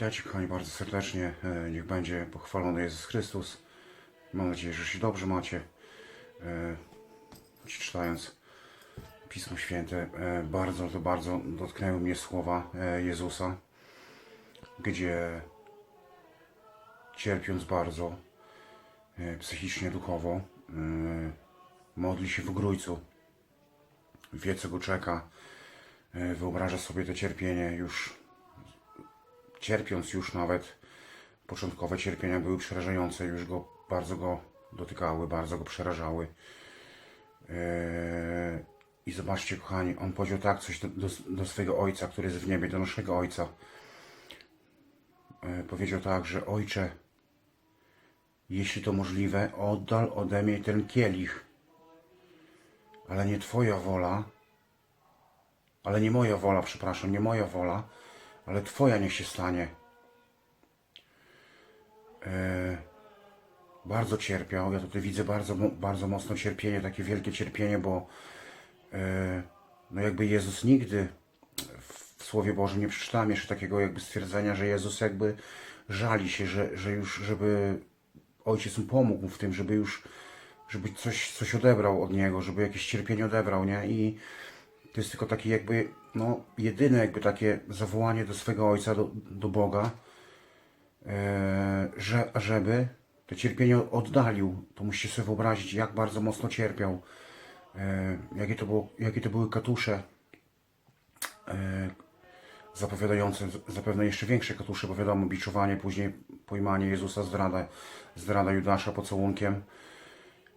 Witajcie kochani bardzo serdecznie. E, Niech będzie pochwalony Jezus Chrystus. Mam nadzieję, że się dobrze macie. E, Czytając Pismo Święte, e, bardzo to bardzo dotknęły mnie słowa Jezusa, gdzie cierpiąc bardzo psychicznie, duchowo, modli się w grójcu. Wie, co go czeka. Wyobraża sobie to cierpienie już cierpiąc już nawet, początkowe cierpienia były przerażające, już go bardzo go dotykały, bardzo go przerażały. Eee, I zobaczcie, kochani, on powiedział tak coś do, do, swojego ojca, który jest w niebie, do naszego ojca. Eee, powiedział tak, że ojcze, jeśli to możliwe, oddal ode mnie ten kielich, ale nie Twoja wola, ale nie moja wola, przepraszam, nie moja wola, ale Twoja niech się stanie. E, bardzo cierpiał. Ja tutaj widzę bardzo, bardzo mocno cierpienie, takie wielkie cierpienie, bo e, no jakby Jezus nigdy w, w Słowie Bożym nie przeczytałem jeszcze takiego jakby stwierdzenia, że Jezus jakby żali się, że, że już, żeby Ojciec mu pomógł w tym, żeby już, żeby coś, coś odebrał od Niego, żeby jakieś cierpienie odebrał, nie? I to jest tylko takie jakby, no, jedyne jakby takie zawołanie do swego Ojca, do, do Boga, e, że, żeby to cierpienie oddalił. To musicie sobie wyobrazić, jak bardzo mocno cierpiał, e, jakie, to było, jakie to były katusze, e, zapowiadające zapewne jeszcze większe katusze, bo wiadomo, biczowanie, później pojmanie Jezusa, zdrada, zdrada Judasza pocałunkiem.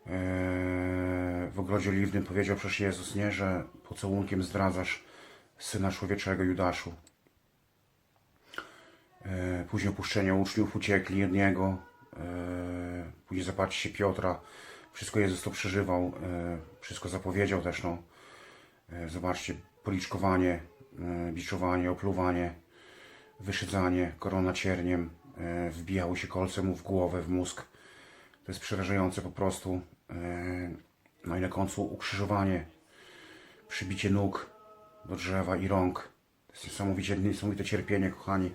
Eee, w ogrodzie oliwnym powiedział przecież Jezus, nie, że pocałunkiem zdradzasz Syna Człowieczego Judaszu. Eee, Później opuszczenie uczniów uciekli od Niego. Eee, Później zaparcie się Piotra. Wszystko Jezus to przeżywał. Wszystko zapowiedział też, no. Zobaczcie, policzkowanie, biczowanie, opluwanie, wyszydzanie, korona cierniem, wbijały się kolce mu w głowę, w mózg. To jest przerażające po prostu. E, No i na końcu ukrzyżowanie, przybicie nóg do drzewa i rąk. To jest niesamowicie, niesamowite cierpienie, kochani.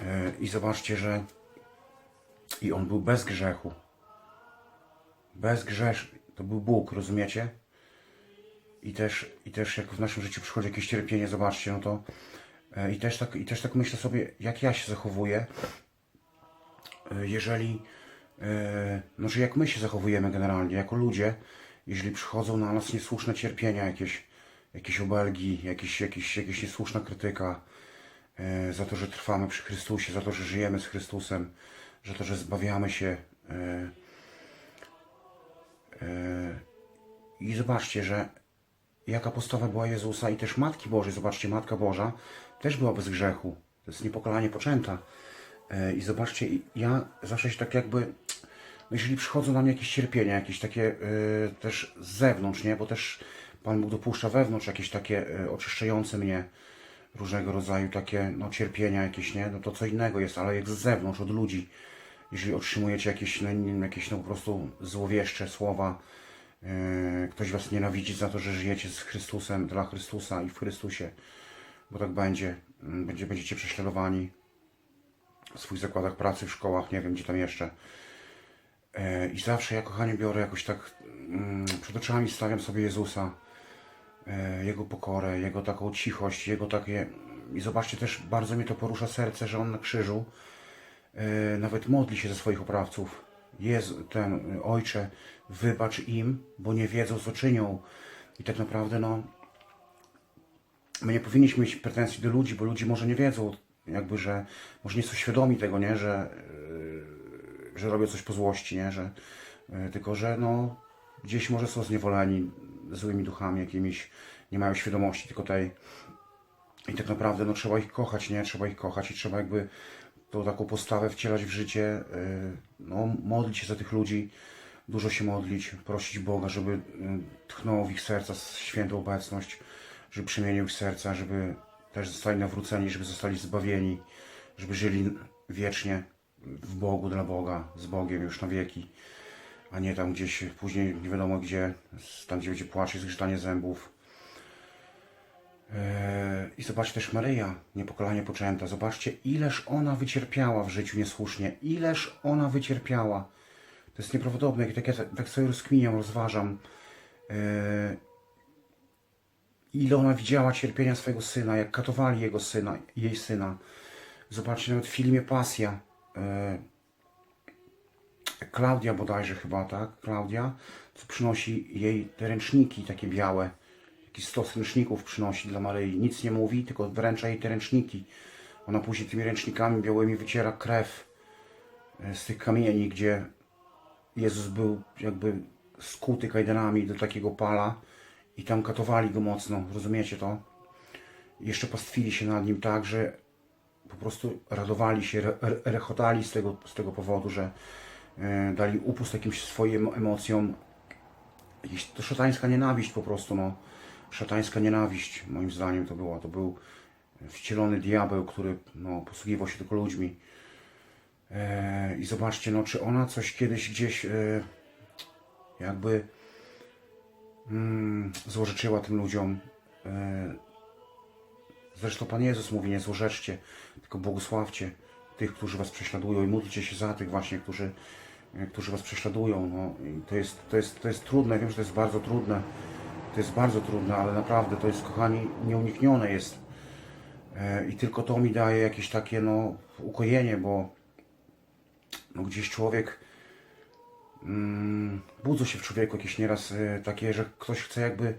E, I zobaczcie, że i on był bez grzechu. Bez grzesz, to był Bóg, rozumiecie? I też, I też jak w naszym życiu przychodzi jakieś cierpienie, zobaczcie, no to e, i też tak, i też tak myślę sobie, jak ja się zachowuję, jeżeli no, że jak my się zachowujemy generalnie, jako ludzie, jeżeli przychodzą na nas niesłuszne cierpienia, jakieś, jakieś obelgi, jakieś, jakieś, jakieś niesłuszna krytyka e, za to, że trwamy przy Chrystusie, za to, że żyjemy z Chrystusem, za to, że zbawiamy się. E, e, I zobaczcie, że jaka postawa była Jezusa i też Matki Bożej. Zobaczcie, Matka Boża też była bez grzechu. To jest niepokalanie poczęta. E, I zobaczcie, ja zawsze się tak jakby, no jeżeli przychodzą na mnie jakieś cierpienia, jakieś takie e, też z zewnątrz, nie? Bo też Pan Bóg dopuszcza wewnątrz jakieś takie e, oczyszczające mnie różnego rodzaju takie no, cierpienia jakieś, nie? No to co innego jest, ale jak z zewnątrz, od ludzi. Jeżeli otrzymujecie jakieś, no, jakieś no, po prostu złowieszcze słowa, ktoś was nienawidzi za to, że żyjecie z Chrystusem, dla Chrystusa i w Chrystusie, bo tak będzie, będzie będziecie prześladowani swoich zakładach pracy, w szkołach, nie wiem gdzie tam jeszcze. E, I zawsze ja, kochanie, biorę jakoś tak mm, przed oczami stawiam sobie Jezusa, e, Jego pokorę, Jego taką cichość, Jego takie... I zobaczcie, też bardzo mnie to porusza serce, że On na krzyżu e, nawet modli się za swoich oprawców. Jezu, ten, Ojcze, wybacz im, bo nie wiedzą, co czynią. I tak naprawdę, no, my nie powinniśmy mieć pretensji do ludzi, bo ludzie może nie wiedzą, jakby, że może nie są świadomi tego, nie, że, yy, że robią coś po złości, nie, że yy, tylko, że no gdzieś może są zniewoleni złymi duchami jakimiś, nie mają świadomości tylko tej. I tak naprawdę no trzeba ich kochać, nie, trzeba ich kochać i trzeba jakby tą taką postawę wcielać w życie, yy, no modlić się za tych ludzi, dużo się modlić, prosić Boga, żeby tchnął w ich serca świętą obecność, żeby przemienił ich serca, żeby też zostali nawróceni, żeby zostali zbawieni, żeby żyli wiecznie w Bogu, dla Boga, z Bogiem już na wieki, a nie tam gdzieś później nie wiadomo gdzie, tam gdzie będzie płacz i zgrzytanie zębów. E, I zobaczcie też Maryja, niepokalanie poczęta. Zobaczcie, ileż ona wycierpiała w życiu niesłusznie. Ileż ona wycierpiała. To jest nieprawdopodobne. Jak tak, ja tak sobie rozkminiam, rozważam. Ile ona widziała cierpienia swojego syna, jak katowali jego syna, jej syna. Zobaczcie nawet w filmie Pasja. E, Klaudia bodajże chyba, tak? Klaudia, co przynosi jej te ręczniki takie białe. Jakiś stos ręczników przynosi dla Maryi. Nic nie mówi, tylko wręcza jej te ręczniki. Ona później tymi ręcznikami białymi wyciera krew e, z tych kamieni, gdzie Jezus był jakby skuty kajdanami do takiego pala i tam katowali go mocno, rozumiecie to? Jeszcze pastwili się nad nim tak, że po prostu radowali się, re, re- rechotali z tego, z tego powodu, że e, dali upust jakimś swoim emocjom. Jakiś, to szatańska nienawiść po prostu, no. Szatańska nienawiść, moim zdaniem to była. To był wcielony diabeł, który no, posługiwał się tylko ludźmi. E, I zobaczcie, no, czy ona coś kiedyś gdzieś e, jakby mm, złorzeczyła tym ludziom. E, zresztą Pan Jezus mówi, nie złorzeczcie, tylko błogosławcie tych, którzy Was prześladują i módlcie się za tych właśnie, którzy, e, którzy Was prześladują. No, to, jest, to, jest, to jest trudne, wiem, że to jest bardzo trudne. To jest bardzo trudne, ale naprawdę to jest, kochani, nieuniknione jest. E, I tylko to mi daje jakieś takie, no, ukojenie, bo no, gdzieś człowiek mm, budzą się w człowieku jakieś nieraz e, takie, że ktoś chce jakby,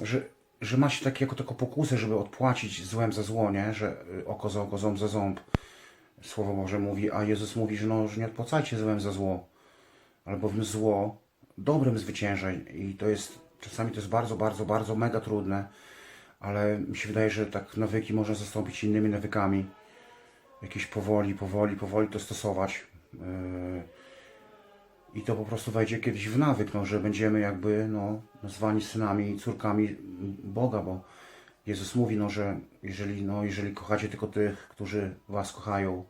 że, że ma się takie jako taką pokusę, żeby odpłacić złem za zło, nie? Że e, oko za oko, ząb za ząb. Słowo Boże mówi, a Jezus mówi, że, no, że nie odpłacajcie złem za zło, albowiem zło dobrem zwycięża i to jest, czasami to jest bardzo, bardzo, bardzo mega trudne, ale mi się wydaje, że tak nawyki można zastąpić innymi nawykami jakieś powoli, powoli, powoli to stosować. Yy, I to po prostu wejdzie kiedyś w nawyk, no, że będziemy jakby no, nazwani synami i córkami Boga, bo Jezus mówi, no, że jeżeli, no, jeżeli kochacie tylko tych, którzy Was kochają,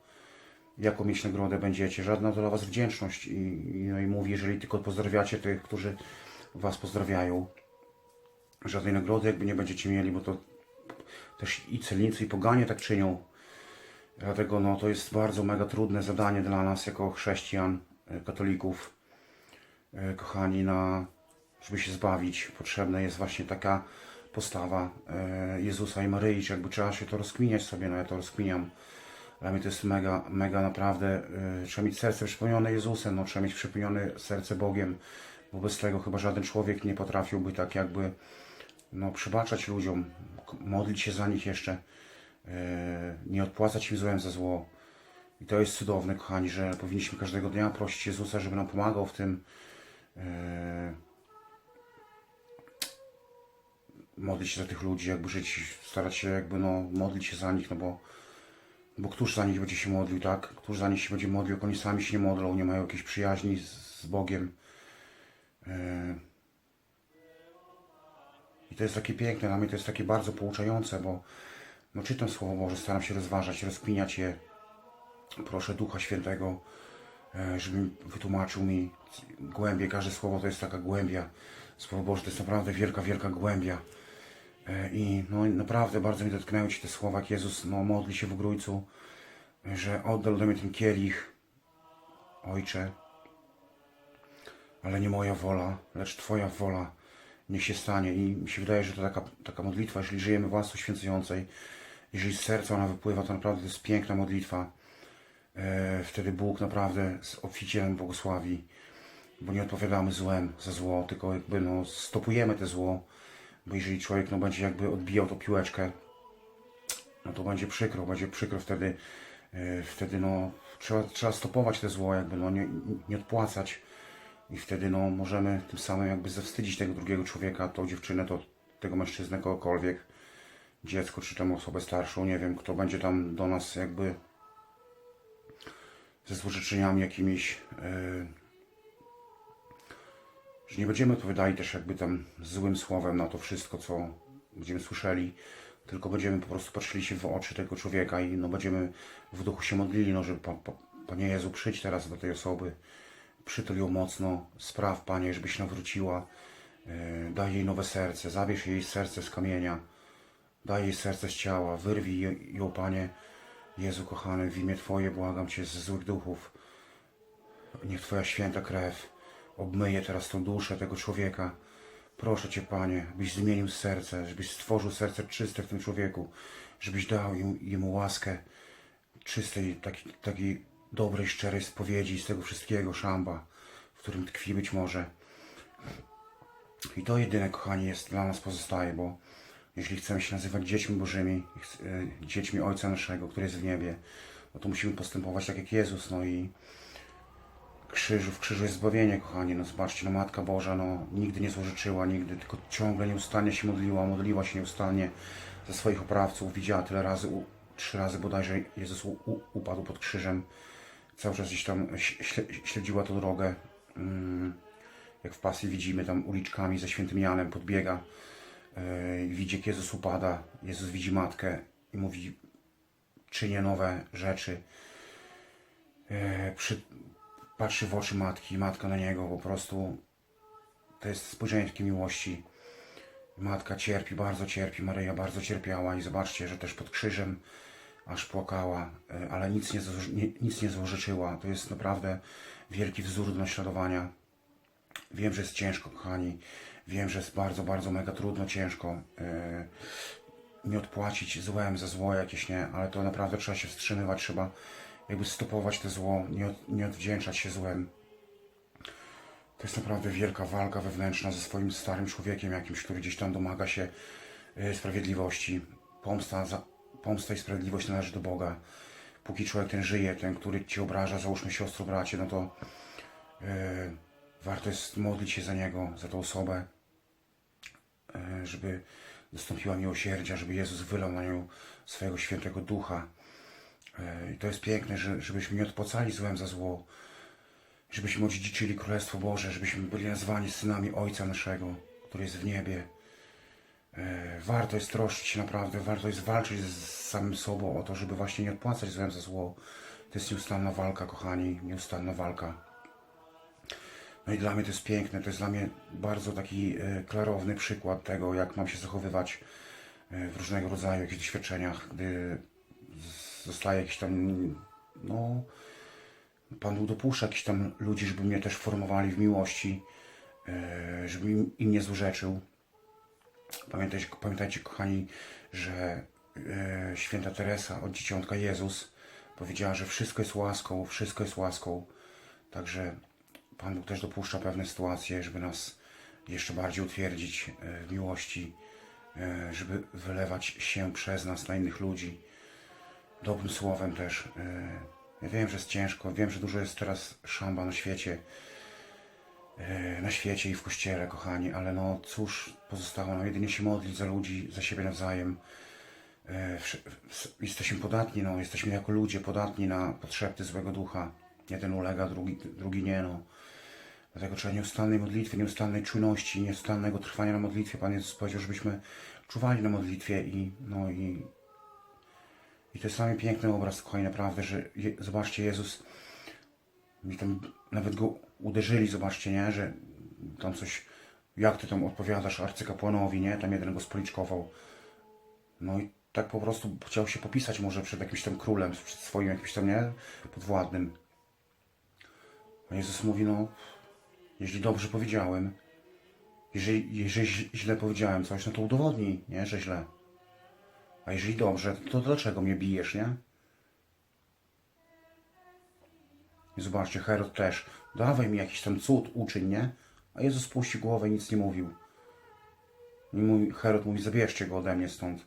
jaką mieć nagrodę będziecie? Żadna to dla Was wdzięczność. I, no, I mówi, jeżeli tylko pozdrawiacie tych, którzy Was pozdrawiają, żadnej nagrody jakby nie będziecie mieli, bo to też i celnicy, i poganie tak czynią. Dlatego no, to jest bardzo mega trudne zadanie dla nas jako chrześcijan, katolików, e, kochani, na, żeby się zbawić. Potrzebna jest właśnie taka postawa e, Jezusa i Maryi, czy jakby trzeba się to rozkminiać sobie, no ja to rozkminiam. Dla mnie to jest mega, mega naprawdę, e, trzeba mieć serce przepełnione Jezusem, no, trzeba mieć przepełnione serce Bogiem, bo bez tego chyba żaden człowiek nie potrafiłby tak jakby no, przebaczać ludziom, modlić się za nich jeszcze, e, nie odpłacać im złem za zło. I to jest cudowne, kochani, że powinniśmy każdego dnia prosić Jezusa, żeby nam pomagał w tym. E, modlić się za tych ludzi, jakby żyć, starać się jakby no, modlić się za nich, no bo, bo któż za nich będzie się modlił, tak? Któż za nich się będzie modlił, jak oni sami się nie modlą, nie mają jakiejś przyjaźni z, z Bogiem. E, I to jest takie piękne, dla mnie to jest takie bardzo pouczające, bo no, czytam Słowo Boże, staram się rozważać, rozkminiać je. Proszę Ducha Świętego, e, żeby wytłumaczył mi głębię. Każde słowo to jest taka głębia. Słowo Boże to jest naprawdę wielka, wielka głębia. E, I no, naprawdę bardzo mi dotknęły się te słowa, jak Jezus no, modli się w grójcu, że oddał do mnie ten kielich, Ojcze, ale nie moja wola, lecz Twoja wola niech się stanie. I mi się wydaje, że to taka, taka modlitwa, jeżeli żyjemy w łasce święcającej, jeżeli z serca ona wypływa, to naprawdę to jest piękna modlitwa. E, wtedy Bóg naprawdę z obficiem błogosławi, bo nie odpowiadamy złem za zło, tylko jakby no, stopujemy te zło, bo jeżeli człowiek no, będzie jakby odbijał tą piłeczkę, no to będzie przykro, będzie przykro wtedy, e, wtedy no, trzeba, trzeba stopować te zło, jakby no, nie, nie odpłacać. I wtedy no, możemy tym samym jakby zawstydzić tego drugiego człowieka, tą dziewczynę, to, tego mężczyznę, kogokolwiek, dziecko czy tam osobę starszą, nie wiem, kto będzie tam do nas jakby ze złożyczeniami jakimiś, yy, że nie będziemy odpowiadali też jakby tam złym słowem na to wszystko, co będziemy słyszeli, tylko będziemy po prostu patrzyli się w oczy tego człowieka i no będziemy w duchu się modlili, no żeby pa, pa, Panie Jezu, przyjdź teraz do tej osoby, przytul ją mocno, spraw Panie, żeby się nawróciła, yy, daj jej nowe serce, zabierz jej serce z kamienia, daj jej serce z ciała, wyrwij ją, Panie, Jezu kochany, w imię Twoje błagam Cię ze złych duchów. Niech Twoja święta krew obmyje teraz tą duszę tego człowieka. Proszę Cię, Panie, byś zmienił serce, żebyś stworzył serce czyste w tym człowieku, żebyś dał jemu, jemu łaskę czystej, takiej, takiej dobrej, szczerej spowiedzi z tego wszystkiego szamba, w którym tkwi być może. I to jedyne, kochani, jest dla nas pozostaje, bo jeśli chcemy się nazywać dziećmi Bożymi, e, dziećmi Ojca naszego, który jest w niebie, no to musimy postępować tak jak Jezus, no i krzyżu, w krzyżu jest zbawienie, kochani, no zobaczcie, no Matka Boża, no nigdy nie złożyczyła, nigdy, tylko ciągle nieustannie się modliła, modliła się nieustannie za swoich oprawców, widziała tyle razy, u, trzy razy bodajże Jezus u, u, upadł pod krzyżem, cały czas gdzieś tam śledziła tą drogę, mm, jak w pasji widzimy tam uliczkami ze świętym Janem podbiega, i widzi jak Jezus upada, Jezus widzi Matkę i mówi, czynię nowe rzeczy, Yy, przy, patrzy w oczy matki, matka na niego po prostu. To jest spojrzenie takiej miłości. Matka cierpi, bardzo cierpi, Maryja bardzo cierpiała i zobaczcie, że też pod krzyżem aż płakała, e, ale nic nie, nic nie złożyczyła. To jest naprawdę wielki wzór do naśladowania. Wiem, że jest ciężko, kochani. Wiem, że jest bardzo, bardzo mega trudno, ciężko. e, Nie odpłacić złem za zło jakieś, nie? Ale to naprawdę trzeba się wstrzymywać, trzeba jakby stopować to zło, nie, od, nie odwdzięczać się złem. To jest naprawdę wielka walka wewnętrzna ze swoim starym człowiekiem jakimś, który gdzieś tam domaga się e, sprawiedliwości. Pomsta, za, pomsta i sprawiedliwość należy do Boga. Póki człowiek ten żyje, ten, który cię obraża, załóżmy siostro, bracie, no to e, warto jest modlić się za niego, za tą osobę, żeby dostąpiła miłosierdzia, żeby Jezus wylał na nią swojego świętego ducha. E, I to jest piękne, że, żebyśmy nie odpłacali złem za zło, żebyśmy odziedziczyli Królestwo Boże, żebyśmy byli nazwani synami Ojca naszego, który jest w niebie. E, Warto jest troszczyć się naprawdę, warto jest walczyć z samym sobą o to, żeby właśnie nie odpłacać złem za zło. To jest nieustanna walka, kochani, nieustanna walka. No i dla mnie to jest piękne, to jest dla mnie bardzo taki e, klarowny przykład tego, jak mam się zachowywać e, w różnego rodzaju jakichś doświadczeniach, gdy zostaje jakiś tam, no, Pan dopuszcza jakichś tam ludzi, żeby mnie też formowali w miłości, e, żeby im, im nie złorzeczył. Pamiętajcie, pamiętajcie, kochani, że święta Teresa od Dzieciątka Jezus powiedziała, że wszystko jest łaską, wszystko jest łaską. Także Pan Bóg też dopuszcza pewne sytuacje, żeby nas jeszcze bardziej utwierdzić e, w miłości, e, żeby wylewać się przez nas na innych ludzi. Dobrym słowem też. e, Ja wiem, że jest ciężko, wiem, że dużo jest teraz szamba na świecie, na świecie i w kościele, kochani, ale no cóż pozostało, no jedynie się modlić za ludzi, za siebie nawzajem. Jesteśmy podatni, no, jesteśmy jako ludzie podatni na potrzeby złego ducha. Jeden ulega, drugi, drugi nie, no. Dlatego trzeba nieustannej modlitwy, nieustannej czujności, nieustannego trwania na modlitwie. Pan Jezus powiedział, żebyśmy czuwali na modlitwie i no i i to jest dla mnie piękny obraz, kochani, naprawdę, że je, zobaczcie, Jezus mi tam nawet go uderzyli, zobaczcie, nie, że tam coś, jak ty tam odpowiadasz arcykapłanowi, nie, tam jeden go spoliczkował. No i tak po prostu chciał się popisać może przed jakimś tam królem, przed swoim jakimś tam, nie, podwładnym. A Jezus mówi, no, jeśli dobrze powiedziałem, jeżeli, jeżeli źle powiedziałem coś, no to udowodnij, nie, że źle. A jeżeli dobrze, to dlaczego mnie bijesz, nie? I zobaczcie, Herod też. Dawaj mi jakiś tam cud, uczyń, nie? A Jezus spuścił głowę i nic nie mówił. I mówi, Herod mówi, zabierzcie go ode mnie stąd.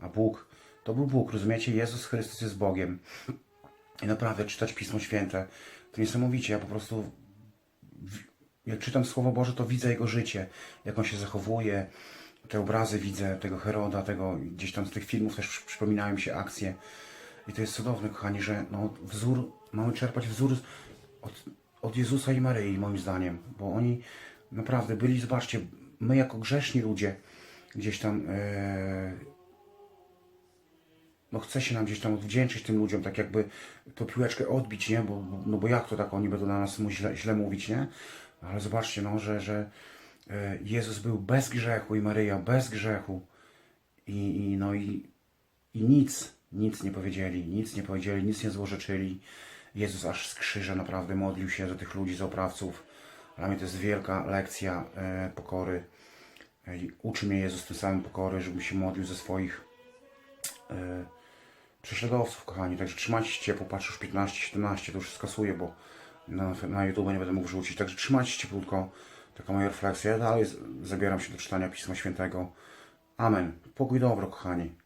A Bóg, to był Bóg, rozumiecie? Jezus Chrystus jest Bogiem. I naprawdę czytać Pismo Święte, to niesamowicie. Ja po prostu, jak czytam Słowo Boże, to widzę Jego życie, jak On się zachowuje. Te obrazy widzę tego Heroda, tego gdzieś tam z tych filmów też przy- przypominają mi się akcje. I to jest cudowne, kochani, że no, wzór, mamy czerpać wzór od, od Jezusa i Maryi, moim zdaniem, bo oni naprawdę byli, zobaczcie, my jako grzeszni ludzie, gdzieś tam, e, no chce się nam gdzieś tam odwdzięczyć tym ludziom, tak jakby tą piłeczkę odbić, nie, bo, no bo jak to tak oni będą na nas źle, źle mówić, nie, ale zobaczcie, no, że, że e, Jezus był bez grzechu i Maryja bez grzechu. I, i no i, i nic, nic nie powiedzieli, nic nie powiedzieli, nic nie złorzeczyli. Jezus aż z krzyża naprawdę modlił się za tych ludzi, za oprawców. Dla mnie to jest wielka lekcja e, pokory. E, i uczy mnie Jezus tym samym pokory, żebym się modlił ze swoich prześladowców, kochani. Także trzymajcie się ciepło, patrz już 15-17, to już skasuję, bo na, na YouTube nie będę mógł wrzucić. Także trzymajcie się cieplutko. Taka moja refleksja. Ja dalej zabieram się do czytania Pisma Świętego. Amen. Pokój dobro, kochani.